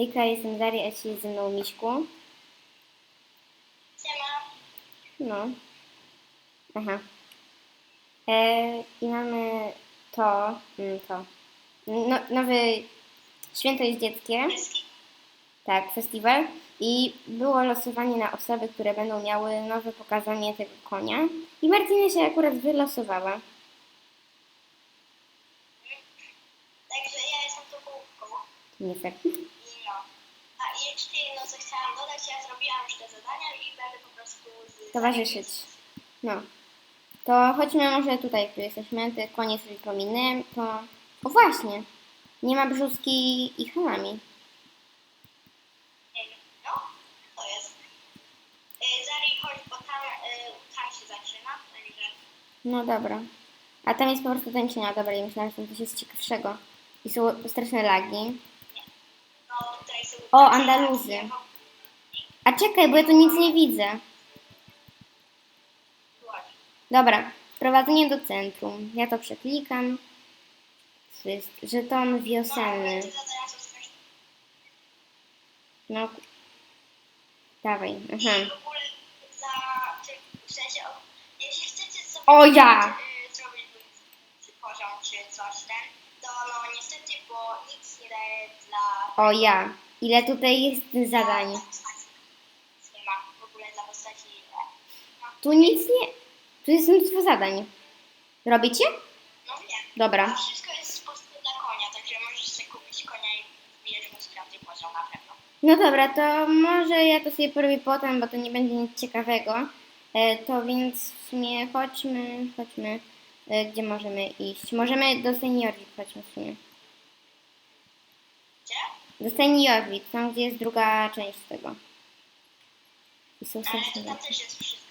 Hejka, jestem Daria, a dzisiaj ze mną Miśku. Siema. No. Aha. E, I mamy to, mm, to. No, nowy Święto jest dzieckiem, Pieski. tak, festiwal. I było losowanie na osoby, które będą miały nowe pokazanie tego konia. I Martyna się akurat wylosowała. Także ja jestem tu połówką. Nie fair. Te zadania i będę po prostu z... Towarzyszyć. No. To chodźmy może tutaj, tu jesteśmy. Te konie sobie pominę. To... O właśnie! Nie ma brzuski i hamami. No, to jest. Zari, chodź, bo tam, y, tam się zaczyna, także... No dobra. A tam jest po prostu tańczenia. Dobra, i myślałam, że tam coś jest ciekawszego. I są straszne lagi. No, tutaj są... O, Andaluzy. A czekaj, bo ja tu nic nie widzę. Dobra, wprowadzenie do centrum. Ja to przeklikam. To jest żeton wiosenny. No. Dawaj. Aha. o, ja! O ja. Ile tutaj jest zadań? Dla postaci. Nie ma w ogóle dla postaci... e, No, Tu nic nie. Tu jest mnóstwo zadań. Robicie? no wiem. Dobra. A wszystko jest prostu dla konia, także możesz sobie kupić konia i wbijesz mu z piąty poziom na pewno. No dobra, to może ja to sobie porobię potem, bo to nie będzie nic ciekawego. E, to więc w sumie chodźmy, chodźmy, e, gdzie możemy iść. Możemy do Seniorwik, chodźmy w sumie. Gdzie? Do Seniorwik, tam gdzie jest druga część tego. I są Ale to tam też jest wszystko.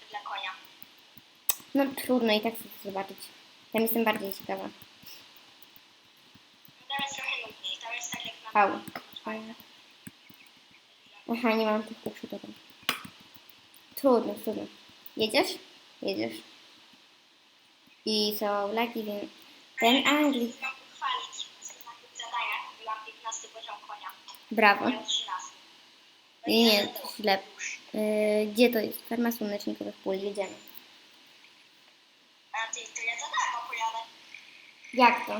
No trudno i tak chcę to zobaczyć. Tam jestem bardziej ciekawa. Tam jest trochę nudniej, tam jest tak jak na... Au. Aha, nie mam tych tutaj. Trudno, trudno. Jedziesz? Jedziesz. I są lagi, więc ten Anglik. Mam pochwalić na tych zadaniach, byłam 15 poziom konia. Brawo. Miał 13. Nie, źle. Yy, gdzie to jest? Farma słonecznikowych pól. Jedziemy. A ty, to ja za darmo pojadę. Jak to?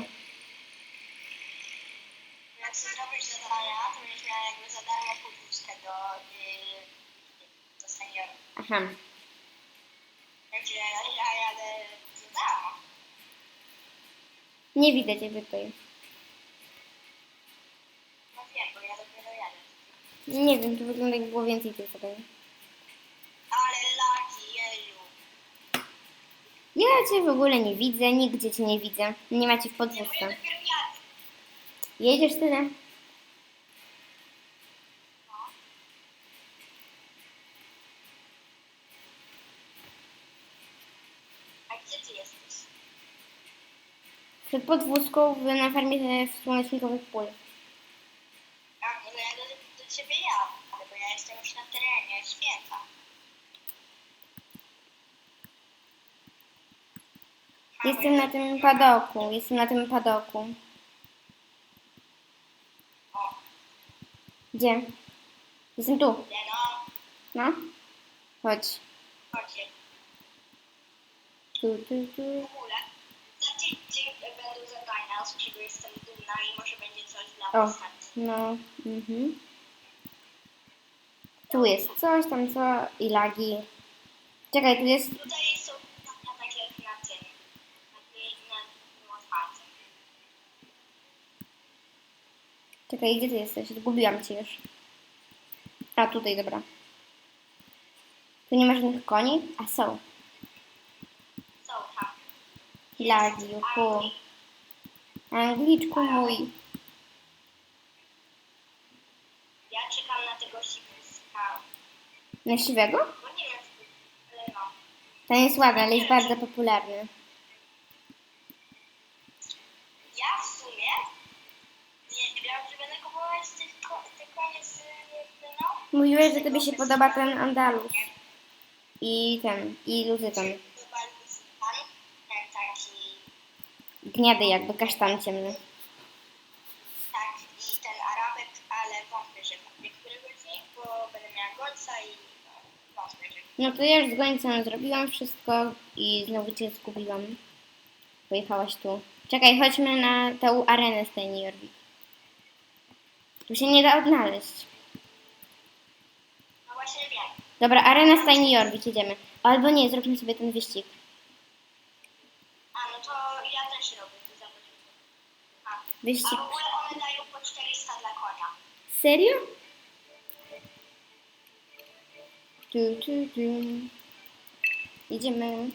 Jak chcesz zrobić zadania, to będziesz miała jakby za darmo podwózkę do, yy, do seniorów. Aha. Także ja jadę za darmo. Nie widzę ciebie tutaj. No wiem, bo ja dopiero jadę. Nie wiem, to wygląda jak było więcej tych zadań. Ale. Ja cię w ogóle nie widzę, nigdzie cię nie widzę. Nie macie w ja jadę. Jedziesz tyle? A gdzie ty jesteś? Przed podwózką na farmie słonecznikowych pól. A, no ja do, do ciebie jadę, bo ja jestem już na terenie święta. Jestem na tym padoku, jestem na tym padoku. Gdzie? Jestem tu. no. Chodź. Tu, tu, tu. Za będą z czego jestem dumna i może będzie coś dla postaci. No. Mhm. Tu jest coś tam co i lagi. Czekaj, tu jest. Tutaj są zadania tak jak na tym, na tym, na tym otwartym. Czekaj, gdzie ty jesteś? Zgubiłam cię już. A tutaj, dobra. Tu nie ma żadnych koni? A są. Są tam. Lagi, juhu. Angliczku mój. Ja czekam na tego sikorska, Na siwego? bo nie wiem, ale no. Ten jest ładny, ale jest bardzo popularny. Ja w sumie nie wiem, czy będę kupować tych, ko- te konie z no. Mówiłeś, że tobie się podoba ten Andalus. I ten, i luzyton. Gniady jakby, kasztan ciemny. tak, i ten Arabek, ale wątpię, że któregoś z nich, bo będę miała golca i no, wątpię, że No to ja już z gońcem zrobiłam wszystko i znowu cię zgubiłam. Pojechałaś tu. Czekaj, chodźmy na tę arenę z tej New York. Tu się nie da odnaleźć. Dobra, arena z Tiny Jorvik, jedziemy. Albo nie, zróbmy sobie ten wyścig. A no to ja też robię, to zobacz. A, Wyścig. a w ogóle one dają po 400 dla konia. Serio? Tu, tu, tu. Idziemy.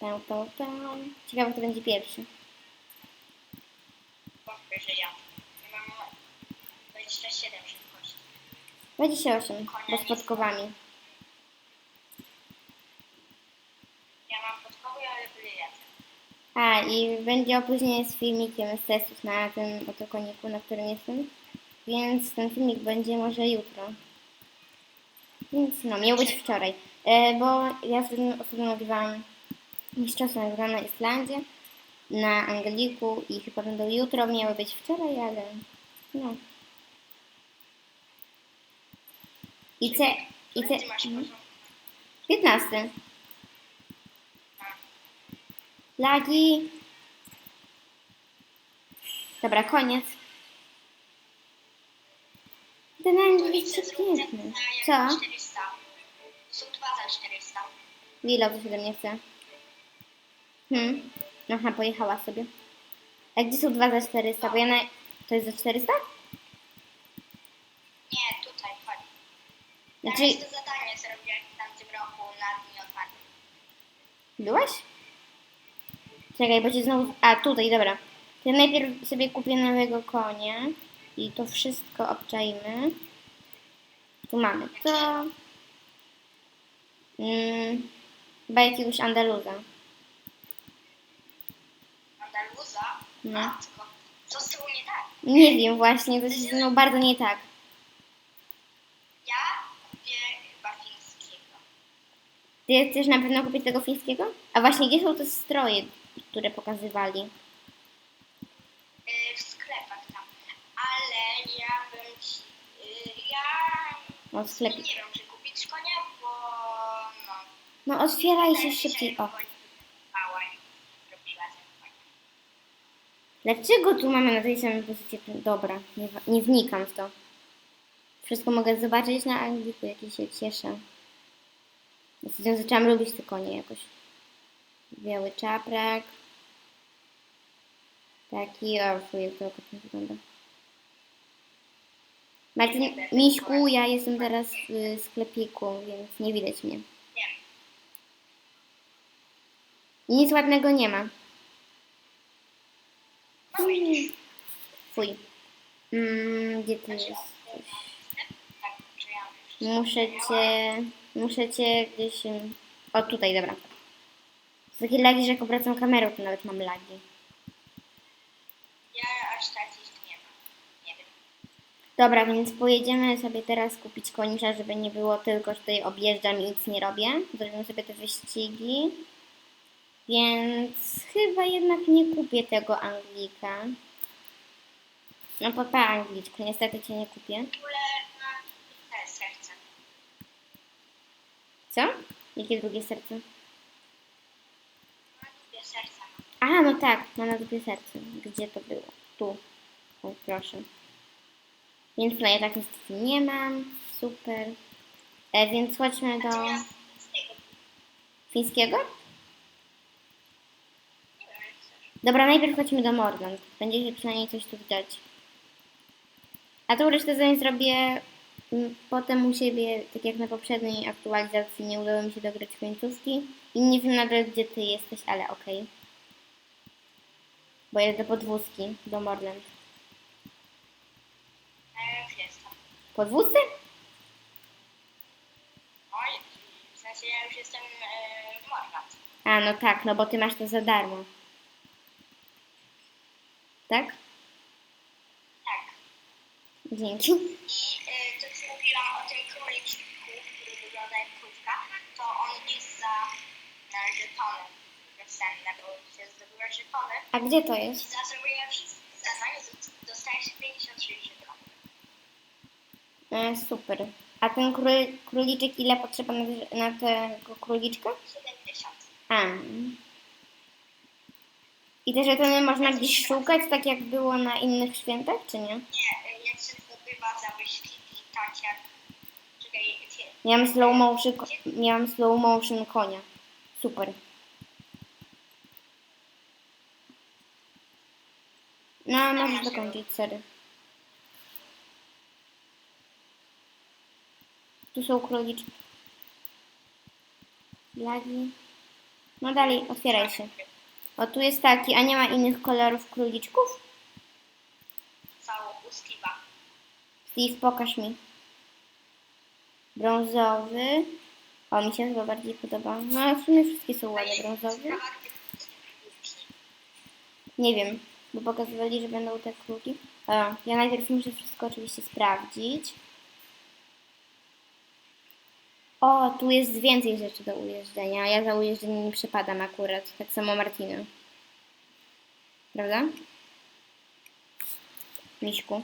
Tam, tam, tam. Ciekawe, kto będzie pierwszy. Wątpię, że ja. Ja mam 27 szybkości. 28, bo z podkowami. Ja mam podkowy, ale byli lecę. A, i będzie opóźnienie z filmikiem z testów na tym oto koniku, na którym jestem. Więc ten filmik będzie może jutro. Więc no, miał być wczoraj. E, bo ja ostatnio, ostatnio nagrywałam, mistrzostwo nagrywałam na Islandzie, na Angliku i chyba będą jutro, miały być wczoraj, ale no. I ce, i masz mhm. poziom. 15. Lagi. Dobra, koniec. Ten Anglik idźcie jest piękny. Co? za 400. Są dwa za 400. Lila to się ode mnie chce. Hmm. Aha, pojechała sobie. A gdzie są dwa za 400? Bo ja na... To jest za 400? Nie, Znaczy, jest to zadanie, co robiłem w tamtym roku na dni otwartym. byłaś? Czekaj, bo cię znowu... A, tutaj, dobra. Ja najpierw sobie kupię nowego konia i to wszystko obczajmy. Tu mamy to. Mm, chyba jakiegoś Andaluza. Andaluza? No. Co z tobą nie tak? Nie wiem właśnie, to się ze mną bardzo nie tak. Ja kupię chyba fińskiego. Ty chcesz na pewno kupić tego fińskiego? A właśnie, gdzie są te stroje, które pokazywali? Yy, w sklepach tam. Ale ja bym ci... Yy, ja... O, w sklepie. Nie wiem, czy kupić konia, bo... No... No otwieraj się szybciej. O. Dlaczego tu mamy na tej samej pozycji? Dobra, nie, nie wnikam w to. Wszystko mogę zobaczyć na Angliku, jaki się cieszę. Ostatnio zaczęłam lubić te konie jakoś. Biały czaprak. Taki, o fuj, to okropnie wygląda. Martin, Miśku, ja jestem teraz w sklepiku, więc nie widać mnie. Nic ładnego nie ma. Widzisz. Fuj. Mm, gdzie ja już Muszę cię, muszę cię gdzieś... O, tutaj, dobra. Są takie lagi, że jak obracam kamerą, to nawet mam lagi. Ja aż takich nie mam. Nie wiem. Dobra, więc pojedziemy sobie teraz kupić konicza, żeby nie było tylko, że tutaj objeżdżam i nic nie robię. Zrobimy sobie te wyścigi. Więc chyba jednak nie kupię tego Anglika. No po pa Angliczku, niestety cię nie kupię. W ogóle na te serce. Co? Jakie drugie serce? A, no tak, mam na dupie serce. Gdzie to było? Tu. O, proszę. Więc no ja tak niestety nie mam. Super. E, więc chodźmy do Natomiast z tego fińskiego. Dobra, najpierw chodźmy do Mordant. Będzie się przynajmniej coś tu widać. A tą resztę zadań zrobię potem u siebie, tak jak na poprzedniej aktualizacji nie udało mi się dograć końcówki. I nie wiem nadal, gdzie ty jesteś, ale okej. Bo jedę do podwózki, do Mordant. Ja już jestem. Podwózce? Oj, w sensie ja już jestem e, w Morgat. A, no tak, no bo ty masz to za darmo. Tak? Tak. Dzięki. I e, to co mówiłam o tym króliczku, który wygląda jak krówka, jest za e, żetony bo się. A gdzie to I jest? za zrobienie wszystkich zadań z- dostajesz 53 żetony. E, super. A ten król, króliczek ile potrzeba na, na tego króliczka? 70. A. I te żetony można gdzieś szukać, tak jak było na innych świętach, czy nie? Nie, y, jak się zdobywa za wyścigi, tak jak... Czekaj, Miałam slow motion, slow motion konia. Super. No, możesz dokończyć, sorry. Tu są króliczki. Blagi. No dalej, otwieraj się. O, tu jest taki, a nie ma innych kolorów króliczków? Cało u Steve'a. Steve, pokaż mi. Brązowy. O, mi się chyba bardziej podoba. No, w sumie wszystkie są ładne. Brązowy. Nie wiem, bo pokazywali, że będą te kruki. O, ja najpierw muszę wszystko oczywiście sprawdzić. O, tu jest więcej rzeczy do ujeżdżenia. Ja za ujeżdżeniem nie przepadam akurat. Tak samo Martina. Prawda? Miśku.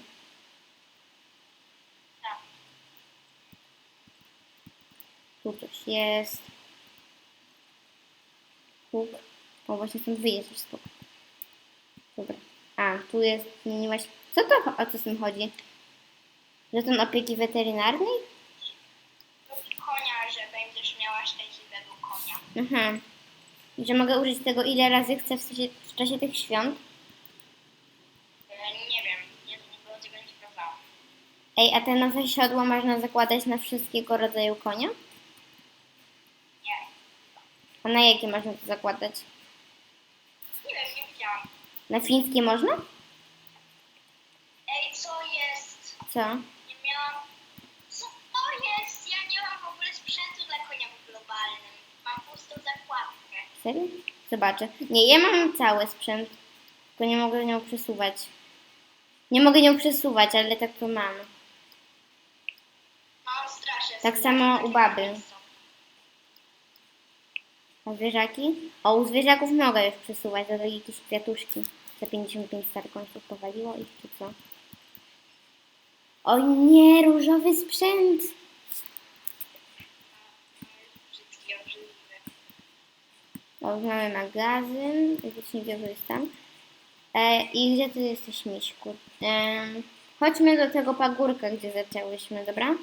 Tu coś jest. Huk. O, właśnie stąd wyjeżdżasz, spoko. Dobra. A, tu jest, zmieniłaś... Co to, o co z tym chodzi? Że ten opieki weterynaryjnej? Lub konia, że będziesz miała szczęśliwego konia. Aha. I że mogę użyć tego ile razy chcę w czasie, w czasie tych świąt? E, Nie wiem, nie, nie nie sprawdzałam. Ej, a te nowe siodła można zakładać na wszystkiego rodzaju konia? A na jakie można to zakładać? Nie wiem, nie widziałam. Na fińskie można? Ej, co jest? Co? Nie miałam... Co to jest? Ja nie mam w ogóle sprzętu dla konia globalnym. Mam pustą zakładkę. Serio? Zobaczę. Nie, ja mam cały sprzęt, tylko nie mogę nią przesuwać. Nie mogę nią przesuwać, ale tak to mam. Mam strasznie. Tak samo u baby. A zwierzaki? O, u zwierzaków mogę już przesuwać, ale jakieś kwiatuszki. Za 55 starkońców powaliło ich, czy co? O nie, różowy sprzęt! O, mamy magazyn, widocznie wielu jest tam. E, I gdzie ty jesteś, Miśku? E, chodźmy do tego pagórka, gdzie zaczęłyśmy, dobra?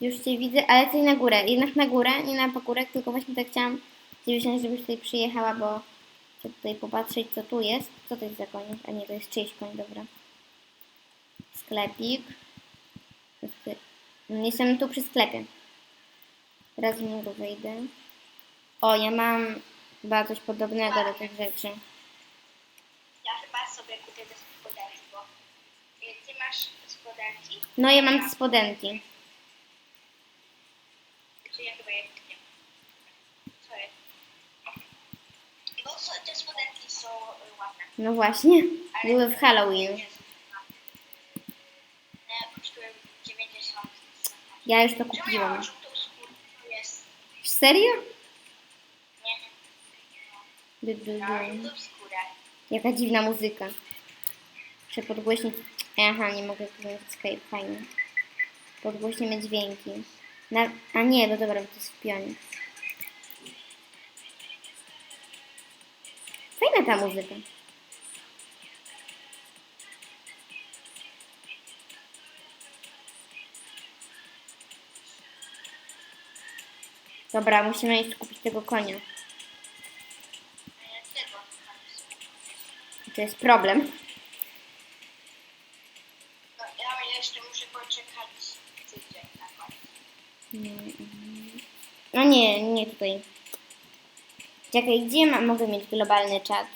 Już Cię widzę, ale ty na górę. Jednak na górę, nie na pagórek, tylko właśnie tak chciałam Cię wziąć, żebyś tutaj przyjechała, bo chcę tutaj popatrzeć, co tu jest. Co to jest za koń? A nie, to jest czyjś koń, dobra. Sklepik. Ty- Jestem tu przy sklepie. Teraz z niego wejdę. O, ja mam chyba coś podobnego do tych rzeczy. Ja chyba sobie kupię te spodenki, bo ty masz spodenki, No, ja mam spodenki. Czy ja chyba je kupię. Co jest? Bo te spodenki są ładne. No właśnie, ale- były w Halloween. Nie, kosztują 90 Ja już to kupiłam. żółtą. Serio? Nie, Du, du, du. Jaka dziwna muzyka. Muszę podgłośnić. Aha, nie mogę włączyć Skype, fajnie. Podgłośnimy dźwięki. Na... A nie, no dobra, to jest w pionie. Fajna ta muzyka. Dobra, musimy iść kupić tego konia. To jest problem. No, ja jeszcze muszę poczekać tydzień. No nie, nie tutaj. Czekaj, gdzie ma, mogę mieć globalny czat?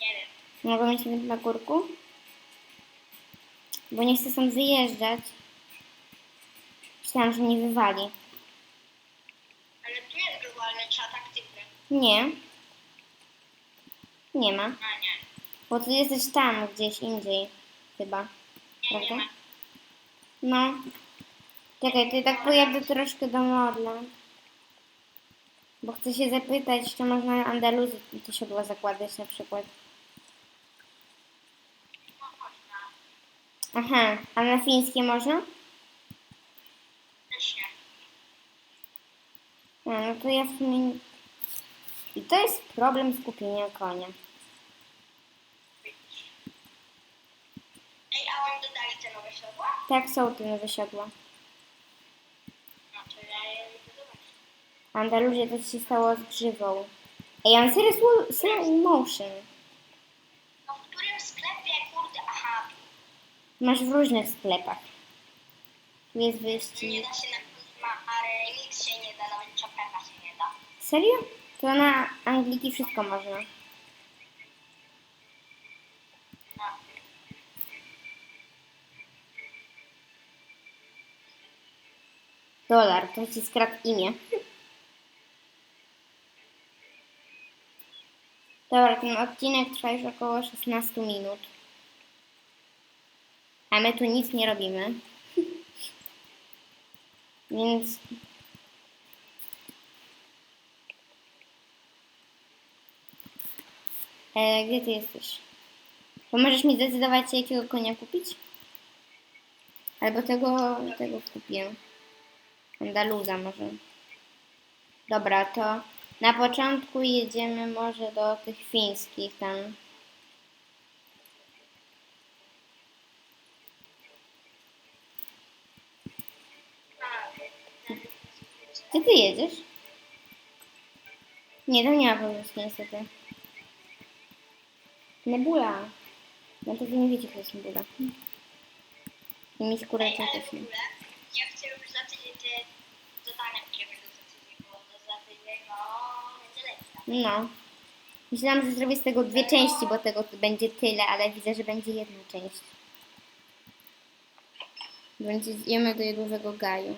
Nie wiem. Mogę mieć na tym pagórku? Bo nie chcę stąd wyjeżdżać. Myślałam, że mnie wywali. Ale tu jest globalny czat aktywny. Nie. Nie ma. A nie. Bo ty jesteś tam, gdzieś indziej. Chyba. Nie, nie Prawda? ma. No. Czekaj, to ja tak pojadę troszkę do Morla. Bo chcę się zapytać, czy można Andaluzję to się było zakładać na przykład. Aha, a na fińskie można? Też. No, no to ja w sumie... I to jest problem skupienia konia. Ej, a oni dodali te nowe siodła? Tak są te nowe siodła. No to ja je lubię zobaczyć. Andaluzja to się stało z grzywą. Ej, on serio slow, slow motion. No w którym sklepie, kurde, aha, Masz w różnych sklepach. Tu jest nie wyścig. da się na Kusmary, nic się nie da, nawet czapeka się nie da. Serio? To na Angliki wszystko można. Dolar, to ci skradł imię. Dobra, ten odcinek trwa już około 16 minut. A my tu nic nie robimy. Więc. E, gdzie ty jesteś? Pomożesz mi zdecydować, jakiego konia kupić? Albo tego, tego kupię. Andaluza może. Dobra, to na początku jedziemy może do tych fińskich tam. Gdzie ty jedziesz? Nie, to nie ma powrotu niestety. Nebula. No to wy nie wiecie, kto jest Nebula. I mi skóra też nie. ja chcę już za tydzień te zadania, które będą za tydzień, bo to za tydzień, no, będzie lepsze. No. Myślałam, że zrobię z tego dwie części, bo tego będzie tyle, ale widzę, że będzie jedna część. Będziemy do jedowego gaju.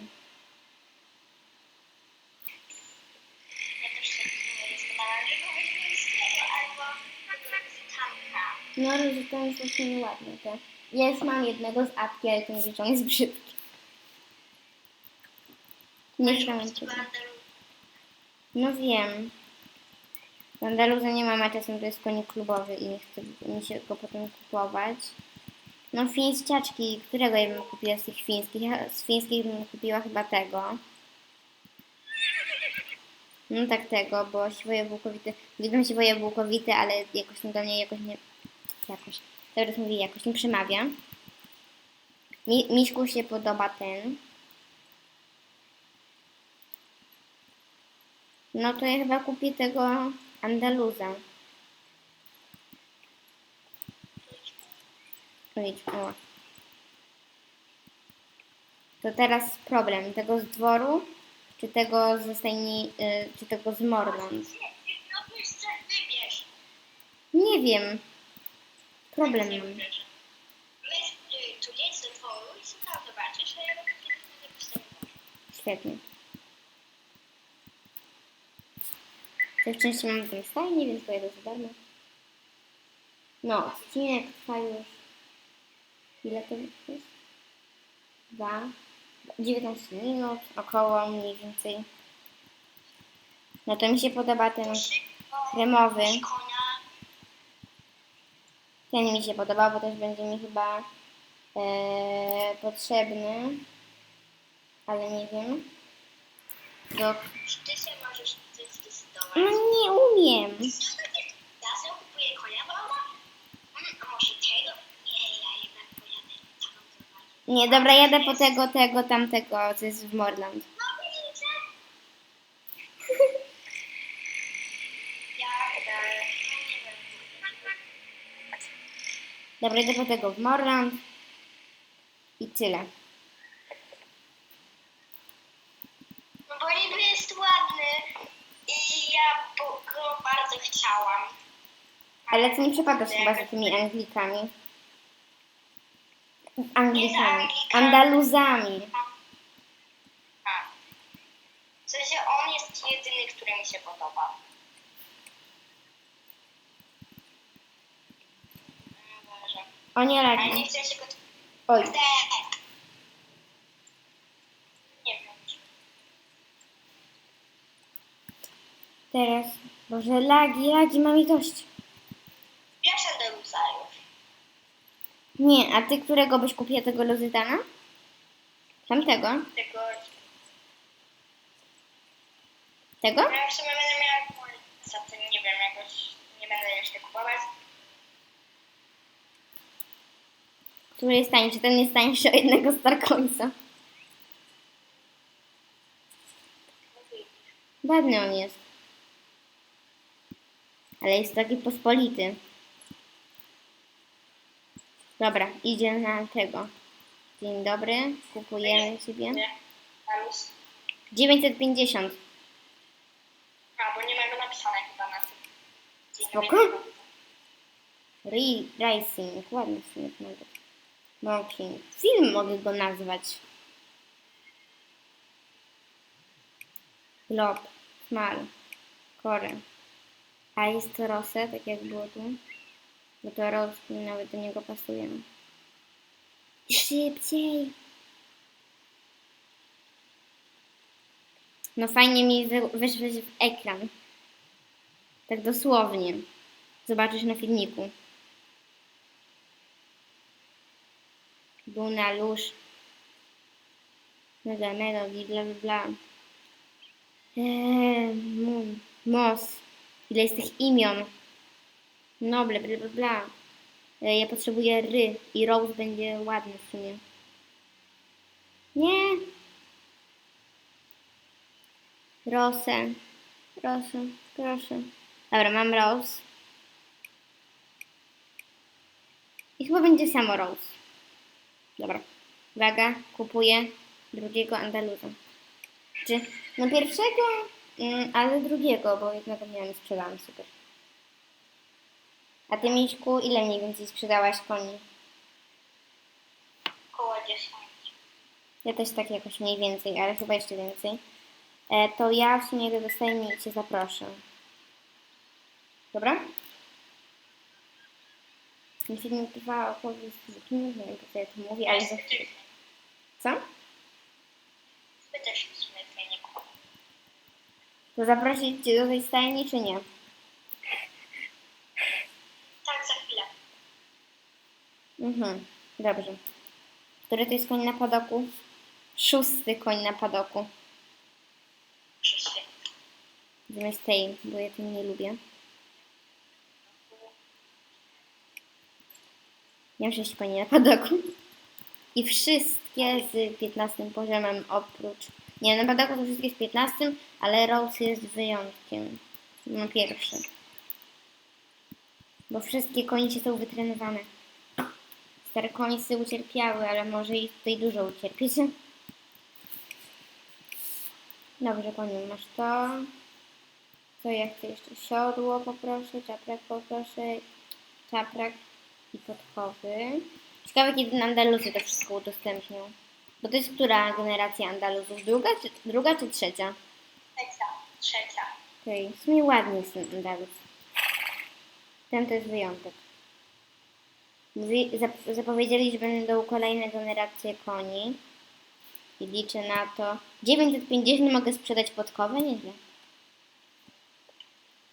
Że. No, ale to jest właśnie nieładne, te. Ja już mam jednego z apki, ale to wie, że on jest brzydki. Nie chciałam tego. No wiem. W Andaluza nie mam, a czasem to jest konik klubowy i nie chce mi się go potem kupować. No fińszczaczki, którego ja bym kupiła z tych fińskich? Ja z fińskich bym kupiła chyba tego. No tak tego, bo siwoje bułkowite, lubię siwoje bułkowite, ale jakoś nie do mnie jakoś nie, jakoś, teraz mówię, jakoś nie przemawia. Mi, Miśku się podoba ten. No to ja chyba kupię tego Andaluza. Idź, o. To teraz problem, tego z dworu, czy tego ze stajni, y, czy tego z? No wybierz. Nie wiem. Problem mam. wybierze. Weź, y, tu jedź do dworu i sobie tam zobaczysz, a ja robię kiedyś będę pisać. Świetnie. To części mam w stajni, więc pojedę za darmo. No, odcinek trwa już... Ile to jest? Dwa... 19 minut, około mniej więcej. No to mi się podoba ten kremowy. Ten mi się podoba, bo też będzie mi chyba e, potrzebny. Ale nie wiem. Do... No nie umiem. Nie, dobra, jadę po tego, tego, tamtego, co jest w Morland. Dobra, idę po tego w Morland. I tyle. No bo niby jest ładny i ja bo- go bardzo chciałam. Ale ty nie przepadasz chyba za tymi Anglikami. Anglikami. Andaluzami. A. W sensie on jest jedyny, który mi się podoba. O nie Ale nie radzi. chcę się go... Oj! Nie wiem. teraz. Boże, lagi, lagi, mam ich dość. Bierz Andaluza już. Nie, a ty którego byś kupiła tego Luzytana? Tamtego? Tego, Tego? ja w sumie będę miała za tym, nie wiem, jakoś nie będę jeszcze kupować. Który jest tańszy? Ten jest tańszy od jednego Starcoinsa. Ładny on jest. Ale jest taki pospolity. Dobra, idzie na tego. Dzień dobry, kupujemy ciebie. Nie? Na luz. 950. A, bo nie ma go napisane chyba na tym. Spoko. dobry. Re Racing, ładny sumie nawet. Mocking. Film mogę go nazwać. Glob, Smal, Core. A jest Rosę, tak jak było tu. Bo to Rose nawet do niego pasuje. Szybciej! No fajnie mi wy- wyszłeś w ekran. Tak dosłownie. Zobaczysz na filmiku. Luna, Lusz. Mega Melody, bla bla bla. Eee, Moss. Ile jest tych imion? Noble, bla bla bla. E, ja potrzebuję ry i Rose będzie ładny w sumie. Nie. Rosę. Rosę, proszę. Dobra, mam Rose. I chyba będzie samo Rose. Dobra. Uwaga, kupuję drugiego Andaluza. Czy no pierwszego, ale drugiego, bo jednego miałem sprzedałam, super. A ty Miśku, ile mniej więcej sprzedałaś koni? Koło 10. Ja też tak jakoś mniej więcej, ale chyba jeszcze więcej. E, to ja w sumie go dostaję i Cię zaproszę. Dobra? Ten filmik trwa około 20 minut, nie wiem co ja to mówię, ale. Co? Wy też w sumie tutaj nie kupują. To zaprosić Cię do tej stajni, czy nie? Tak, za chwilę. Mhm, dobrze. Który to jest koń na padoku? Szósty koń na padoku. Wszyscy. Zamiast tej, bo ja tej nie lubię. Miałem sześć koni na padoku. I wszystkie z 15 poziomem oprócz... Nie, na padoku to wszystkie z 15, ale Rose jest wyjątkiem. No pierwszy. Bo wszystkie konicie są wytrenowane. Stare końsy ucierpiały, ale może i tutaj dużo ucierpieć. Dobrze, koniu, masz to. Co ja chcę jeszcze? Siodło poproszę, czaprak poproszę, czaprak i podchowy. Ciekawe, kiedy na Andaluzji to wszystko udostępnią. Bo to jest która generacja Andaluzów? Druga czy, druga czy trzecia? Trzecia. Trzecia. Okej, w sumie ładny jest ten Andaluz. Ten to jest wyjątek. Zapowiedzieli, że będą kolejne generacje koni. I liczę na to. 950 mogę sprzedać podkowę? Nieźle.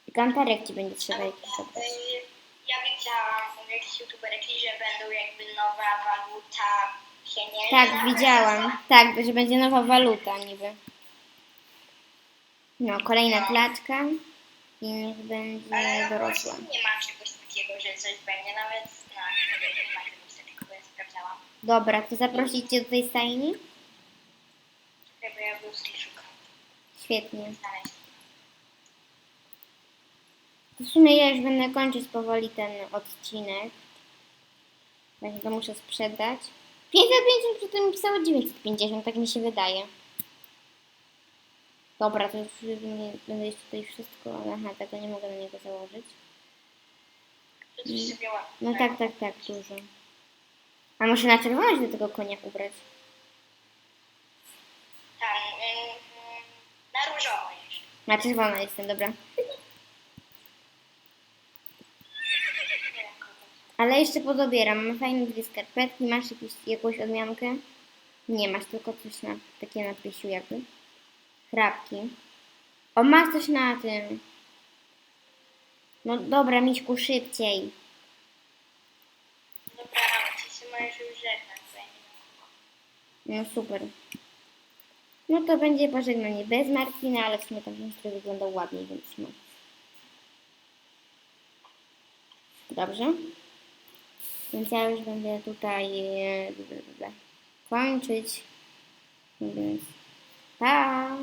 I kantarek ci będzie trzeba jakiś zabrać. Y, Ja widziałam u jakichś youtuberki, że będą jakby nowa waluta Tak, widziałam. Tak, że będzie nowa waluta niby. No, kolejna klaczka. I niech będzie Ale dorosła. właśnie nie ma czegoś takiego, że coś będzie nawet na nie wiem, nie ma czegoś takiego, bo ja sprawdzałam. Dobra, to zaprosić cię do tej stajni? Czekaj, bo ja bluzki szukam. Świetnie. Znaleźć. W sumie ja już będę kończyć powoli ten odcinek. Właśnie to muszę sprzedać. 550 przy tym pisało 950, tak mi się wydaje. Dobra, to już nie- będę jeszcze tutaj wszystko. Aha, tego nie mogę na niego założyć. No tak, tak, tak, dużo. A muszę na czerwono się do tego konia ubrać. Tam, ym, ym, na różowo jeszcze. Na czerwono jestem, dobra. Nie wiem, kogo. Ale jeszcze podobieram. Mam fajne dwie skarpetki. Masz jakieś, jakąś odmiankę? Nie masz, tylko coś na takie na pysiu jakby. Chrapki. O, masz coś na tym. No dobra, Miśku, szybciej. Dobra, nacisnę. możesz już żegnać. No super. No to będzie pożegnanie bez Martina, ale w sumie ten strój wyglądał ładniej, więc no. Dobrze? Więc ja już będę tutaj e, kończyć. Więc pa!